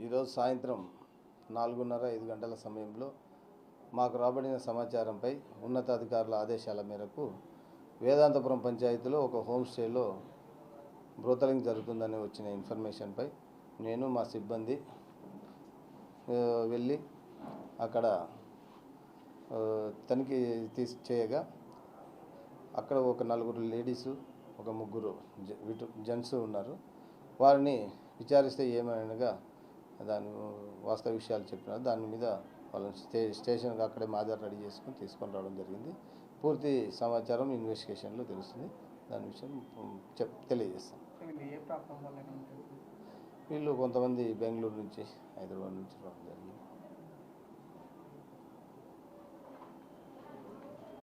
ఈరోజు సాయంత్రం నాలుగున్నర ఐదు గంటల సమయంలో మాకు రాబడిన సమాచారంపై ఉన్నతాధికారుల ఆదేశాల మేరకు వేదాంతపురం పంచాయతీలో ఒక హోమ్ స్టేలో బ్రోతలింగ్ జరుగుతుందని వచ్చిన ఇన్ఫర్మేషన్పై నేను మా సిబ్బంది వెళ్ళి అక్కడ తనిఖీ తీసి చేయగా అక్కడ ఒక నలుగురు లేడీసు ఒక ముగ్గురు జెంట్స్ ఉన్నారు. వారిని విచారిస్తే ఏమనగా దాని వాస్తవ విషయాలు చెప్పినారు దాని మీద వాళ్ళని స్టే స్టేషన్కి అక్కడే మాదర్ రెడీ చేసుకొని తీసుకొని రావడం జరిగింది. పూర్తి సమాచారం ఇన్వెస్టిగేషన్లో తెలుస్తుంది. దాని విషయం చెప్ తెలియజేస్తాం వీళ్ళు కొంతమంది బెంగళూరు నుంచి హైదరాబాద్ నుంచి రావడం జరిగింది.